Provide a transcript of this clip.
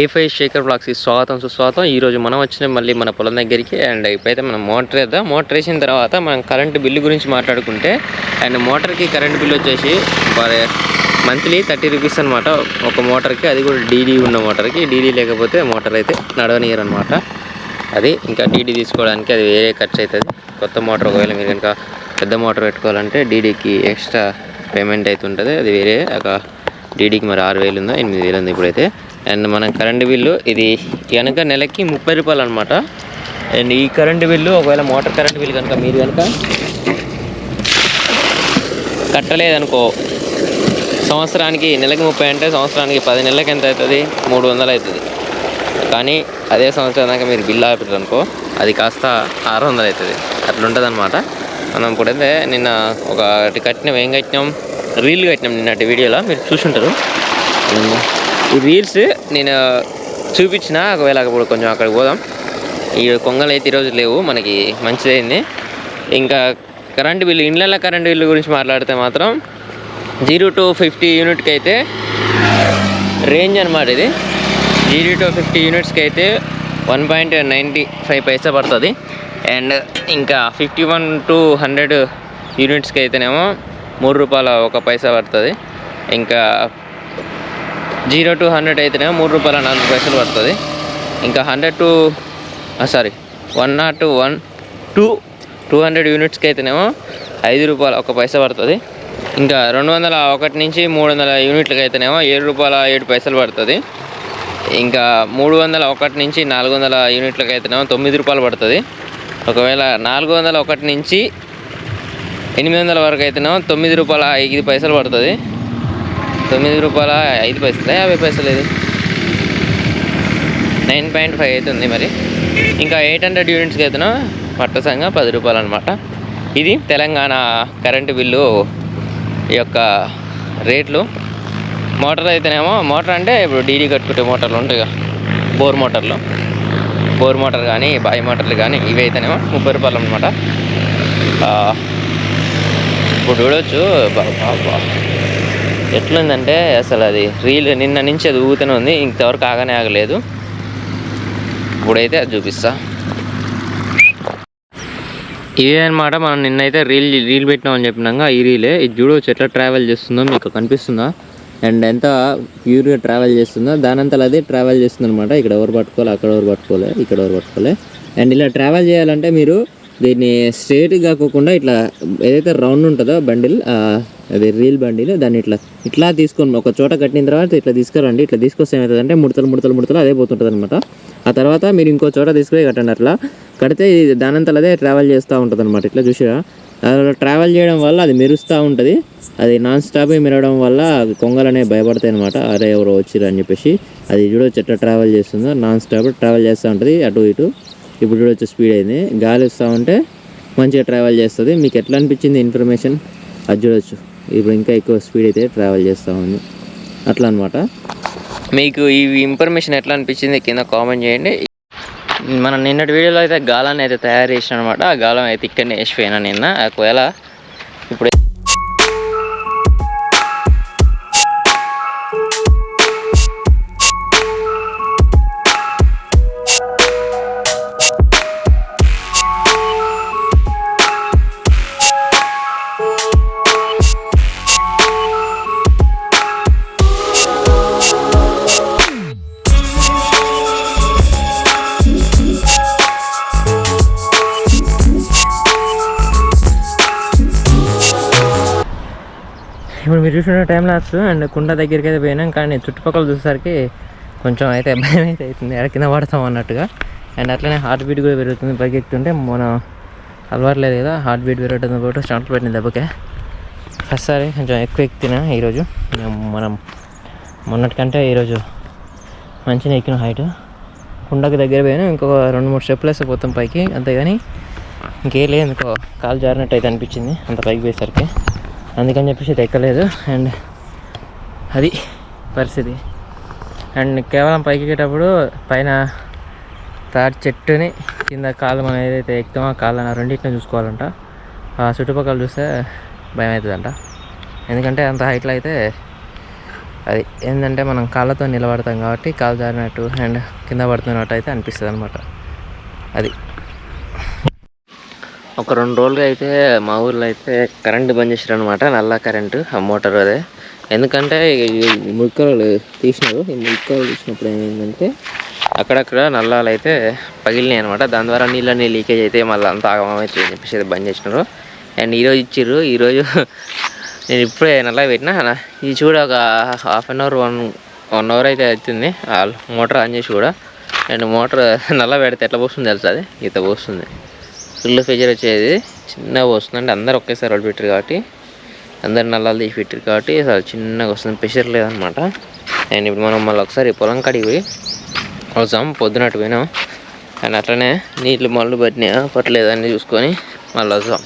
ఏ five Shekhar బ్లాక్స్కి స్వాగతం సుస్వాగతం. ఈరోజు మనం వచ్చిన మళ్ళీ మన పొలం దగ్గరికి అండ్ ఇప్పుడైతే మనం మోటార్ వేద్దాం. మోటార్ వేసిన తర్వాత మనం కరెంటు బిల్లు గురించి మాట్లాడుకుంటే అండ్ మోటార్కి కరెంట్ బిల్ వచ్చేసి మంత్లీ థర్టీ రూపీస్ అనమాట ఒక మోటార్కి. అది కూడా డీడీ ఉన్న మోటార్కి. డీడీ లేకపోతే మోటార్ అయితే నడవనీయరు అనమాట అది ఇంకా డీడీ తీసుకోవడానికి అది వేరే ఖర్చు అవుతుంది కొత్త మోటార్ ఒకవేళ మీరు కనుక పెద్ద మోటార్ పెట్టుకోవాలంటే డీడీకి ఎక్స్ట్రా పేమెంట్ అయితే ఉంటుంది అది వేరే ఒక డీడీకి మరి ఆరు వేలు ఉందా ఎనిమిది వేలు ఉంది ఇప్పుడైతే. అండ్ మన కరెంటు బిల్లు ఇది కనుక నెలకి ముప్పై రూపాయలు అనమాట అండ్ ఈ కరెంటు బిల్లు ఒకవేళ మోటార్ కరెంటు బిల్లు కనుక మీరు కనుక కట్టలేదనుకో సంవత్సరానికి నెలకి ముప్పై అంటే సంవత్సరానికి పది నెలలకి ఎంత అవుతుంది? మూడు వందలు అవుతుంది. కానీ అదే సంవత్సరం దాకా మీరు బిల్లు ఆపారు అనుకో అది కాస్త ఆరు వందలు అవుతుంది. అట్లా ఉంటుంది అనమాట మనం ఇప్పుడైతే నిన్న ఒకటి కట్టినాం ఏం కట్టినాం? రీల్ కట్టినాం నిన్నటి వీడియోలో. మీరు చూసుంటారు. ఈ రీల్స్ నేను చూపించిన ఒకవేళ ఇప్పుడు కొంచెం అక్కడికి పోదాం. ఈ కొంగలు అయితే ఈరోజు లేవు మనకి మంచిదైంది. ఇంకా కరెంటు బిల్లు ఇండ్ల కరెంటు బిల్లు గురించి మాట్లాడితే మాత్రం జీరో టు ఫిఫ్టీ యూనిట్కి అయితే రేంజ్ అనమాట ఇది. జీరో టు ఫిఫ్టీ యూనిట్స్కి అయితే one point ninety five paisa పడుతుంది. అండ్ ఇంకా ఫిఫ్టీ వన్ టు హండ్రెడ్ యూనిట్స్కి అయితేనేమో మూడు రూపాయల ఒక పైసా పడుతుంది. ఇంకా జీరో టు హండ్రెడ్ అయితేనేమో మూడు రూపాయల నాలుగు పైసలు పడుతుంది. ఇంకా hundred to sorry one naught one to two hundred యూనిట్స్కి అయితేనేమో ఐదు రూపాయల ఒక పైసా పడుతుంది. ఇంకా రెండు వందల ఒకటి నుంచి మూడు వందల యూనిట్లకి అయితేనేమో ఏడు రూపాయల ఏడు పైసలు పడుతుంది. ఇంకా మూడు వందల ఒకటి నుంచి నాలుగు వందల యూనిట్లకి అయితేనేమో తొమ్మిది రూపాయలు పడుతుంది. ఒకవేళ నాలుగు వందల ఒకటి నుంచి ఎనిమిది వందల వరకు అయితేనేమో తొమ్మిది రూపాయల ఐదు పైసలు పడుతుంది. తొమ్మిది రూపాయల? ఐదు పైసలు? యాభై పైసలు ఇది. నైన్ పాయింట్ ఫైవ్ అవుతుంది మరి. ఇంకా ఎయిట్ హండ్రెడ్ యూనిట్స్కి అయితేనో పట్టసంగా పది రూపాయలు అనమాట ఇది తెలంగాణ కరెంటు బిల్లు ఈ యొక్క రేట్లు. మోటార్ అయితేనేమో మోటార్ అంటే ఇప్పుడు డీడీ కట్టుకుంటే మోటార్లు ఉంటాయి కదా బోర్ మోటార్లు. బోర్ మోటార్ కానీ బాయి మోటార్లు కానీ ఇవి అయితేనేమో ముప్పై రూపాయలు అనమాట ఇప్పుడు చూడవచ్చు ఎట్లుందంటే అసలు అది రీల్ నిన్న నుంచి అది ఊగుతూనే ఉంది ఇంతవరకు ఆగనే ఆగలేదు. ఇప్పుడైతే అది చూపిస్తా. ఇదే అనమాట మనం నిన్నైతే రీల్ రీల్ పెట్టినామని చెప్పినాక ఈ రీలే. ఇది చూడవచ్చు ఎట్లా ట్రావెల్ చేస్తుందో మీకు కనిపిస్తుందా? అండ్ ఎంత ప్యూర్గా ట్రావెల్ చేస్తుందో దానంతా అదే ట్రావెల్ చేస్తుంది అనమాట ఇక్కడ ఎవరు పట్టుకోవాలి అక్కడ ఎవరు పట్టుకోలే ఇక్కడ ఎవరు పట్టుకోలే. అండ్ ఇలా ట్రావెల్ చేయాలంటే మీరు దీన్ని స్ట్రేట్ కాకుండా ఇట్లా ఏదైతే రౌండ్ ఉంటుందో బండిల్ అదే రీల్ బండిలో దాన్ని ఇట్లా ఇట్లా తీసుకొని ఒక చోట కట్టిన తర్వాత ఇట్లా తీసుకురండి ఇట్లా తీసుకొస్తే ఏమవుతుందంటే ముడతలు ముడతలు ముడతలు అదే పోతుంటుంది అనమాట ఆ తర్వాత మీరు ఇంకో చోట తీసుకుని కట్టండి అట్లా. కడితే ఇది అదే ట్రావెల్ చేస్తూ ఉంటుంది అనమాట ఇట్లా చూసిరా? అలా ట్రావెల్ చేయడం వల్ల అది మెరుస్తూ ఉంటుంది. అది నాన్ స్టాప్ మెరవడం వల్ల కొంగలనే కొంగలు అనేవి భయపడతాయి అనమాట అరే ఎవరో వచ్చిర్రు అని చెప్పేసి. అది చూడవచ్చు ఎట్లా ట్రావెల్ చేస్తుందో నాన్ స్టాప్ ట్రావెల్ చేస్తూ ఉంటుంది. అటు ఇటు. ఇప్పుడు చూడవచ్చు స్పీడ్ అయింది. గాలి వస్తూ ఉంటే మంచిగా ట్రావెల్ చేస్తుంది. మీకు ఎట్లా అనిపించింది ఇన్ఫర్మేషన్ అది చూడవచ్చు ఇప్పుడు ఇంకా ఎక్కువ స్పీడ్ అయితే ట్రావెల్ చేస్తూ ఉంది. అట్లా అనమాట మీకు ఈ ఇన్ఫర్మేషన్ ఎట్లా అనిపించింది కింద కామెంట్ చేయండి. మనం నిన్నటి వీడియోలో అయితే గాలాన్ని అయితే తయారు చేసిన అనమాట ఆ గాలం అయితే ఇక్కడనే వేసిపోయినా నిన్న. ఒకవేళ ఇప్పుడు ఇప్పుడు మీరు చూసిన టైం లాప్స్ అండ్ కుండ దగ్గరికి అయితే పోయినాం. కానీ చుట్టుపక్కల చూసేసరికి కొంచెం అయితే భయం అయితే అవుతుంది. ఎక్కడ కింద పడతాం అన్నట్టుగా. అండ్ అట్లనే హార్ట్ బీట్ కూడా పెరుగుతుంది. పరిగెత్తుంటే మన అలవాట్లేదు కదా. హార్ట్ బీట్ పెరగడంతో పాటు స్టార్ట్ పెట్టింది దెబ్బకే. ఫస్ట్ సారి కొంచెం ఎక్కువ ఎక్కిన ఈరోజు. మనం మొన్నటికంటే ఈరోజు మంచిగా ఎక్కిన హైట్ కుండకి దగ్గర పోయినా. ఇంకొక రెండు మూడు స్టెప్లు వేస్తే పోతాం పైకి. అంతేగాని ఇంకేం లేదు. ఇంకో కాలు జారినట్టు అయితే అనిపించింది. అంత పైకి పోయేసరికి. అందుకని చెప్పేసి ఇది ఎక్కలేదు. అండ్ అది పరిస్థితి. అండ్ కేవలం పైకి ఎక్కేటప్పుడు పైన తాటి చెట్టుని కింద కాలం మనం ఏదైతే ఎక్కుతామో ఆ కాలం రెండింటిని చూసుకోవాలంట. ఆ చుట్టుపక్కల చూస్తే భయం అవుతుందంట ఎందుకంటే అంత హైట్లో అయితే అది ఏంటంటే మనం కాళ్ళతో నిలబడతాం కాబట్టి కాలు జారినట్టు అండ్ కింద పడుతున్నట్టు అయితే అనిపిస్తుంది అనమాట అది. ఒక రెండు రోజులుగా అయితే మా ఊర్లో అయితే కరెంటు బంద్ చేసారు అనమాట నల్ల కరెంటు ఆ మోటార్ అదే. ఎందుకంటే ముక్కలు తీసినారు ఈ ముక్కలు తీసినప్పుడు ఏమైందంటే అక్కడక్కడ నల్లాలు అయితే పగిలినాయి అనమాట దాని ద్వారా నీళ్ళని లీకేజ్ అయితే మళ్ళీ అంత ఆగమవుతుంది అని చెప్పేసి బంద్ చేసినారు. అండ్ ఈరోజు ఇచ్చిర్రు ఈరోజు నేను ఇప్పుడే నల్ల పెట్టినా. ఇది చూడ ఒక half an hour one one hour అయితే అవుతుంది. మోటార్ ఆన్ చేసి కూడా. అండ్ మోటార్ నల్ల పెడితే ఎట్లా పోస్తుంది తెలుసా అది? ఈత పోస్తుంది. ఫుల్ ఫీచర్ వచ్చేది. చిన్నగా వస్తుందంటే అందరు ఒకేసారి వాళ్ళు పెట్టారు కాబట్టి అందరు నల్లాలు తీసి పెట్టారు కాబట్టి అసలు చిన్నగా వస్తుంది. ప్రెషర్ లేదనమాట అండ్ ఇప్పుడు మనం మళ్ళీ ఒకసారి పొలం కాడికి పోయి వస్తాం పొద్దునట్టు పోయినాం. అండ్ అట్లనే నీళ్ళు మళ్ళీ పట్టినా పట్టలేదా? అని చూసుకొని మళ్ళీ వస్తాం